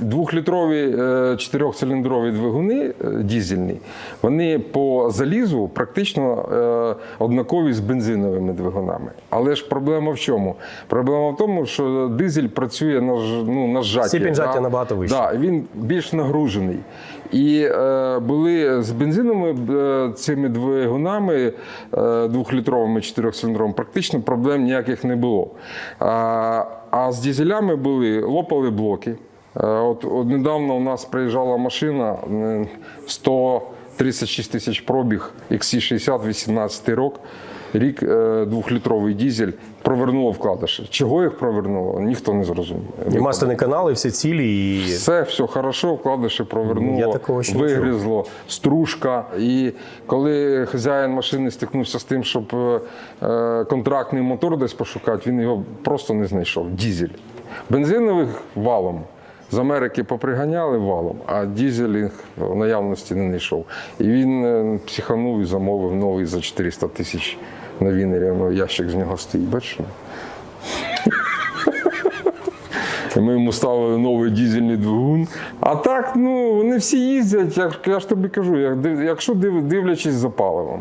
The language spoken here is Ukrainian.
Двохлітрові е, чотирьохциліндрові двигуни е, дізельні, вони по залізу практично е, однакові з бензиновими двигунами. Але ж проблема в чому? Проблема в тому, що дизель працює на, ну, на зжаті. Степінь зжаття да? набагато вища. Да, він більш нагружений. І е, були з бензиновими е, цими двигунами е, двохлітровими чотирьохциліндровими, практично проблем ніяких не було. А, а з дізелями були, лопали блоки. Е, От, от недавно у нас приїжджала машина е, 136 тисяч пробіг, XC60, 18 рік, рік е, двохлітровий дізель, провернуло вкладиші. Чого їх провернуло, ніхто не зрозумів. І масляні канали, всі цілі. І... Все, все хорошо, вкладиші провернуло, вигрізло, стружка. І коли хазяїн машини стикнувся з тим, щоб е, е, контрактний мотор десь пошукати, він його просто не знайшов. Дізель. Бензинових валом. З Америки поприганяли валом, а дізель їх в наявності не знайшов. І він е, психанув і замовив новий за 400 тисяч на Вінері. Ну, ящик з нього стоїть, бачиш? Ми йому ставили новий дізельний двигун. А так, ну вони всі їздять, як я ж тобі кажу, якщо див- дивлячись за паливом.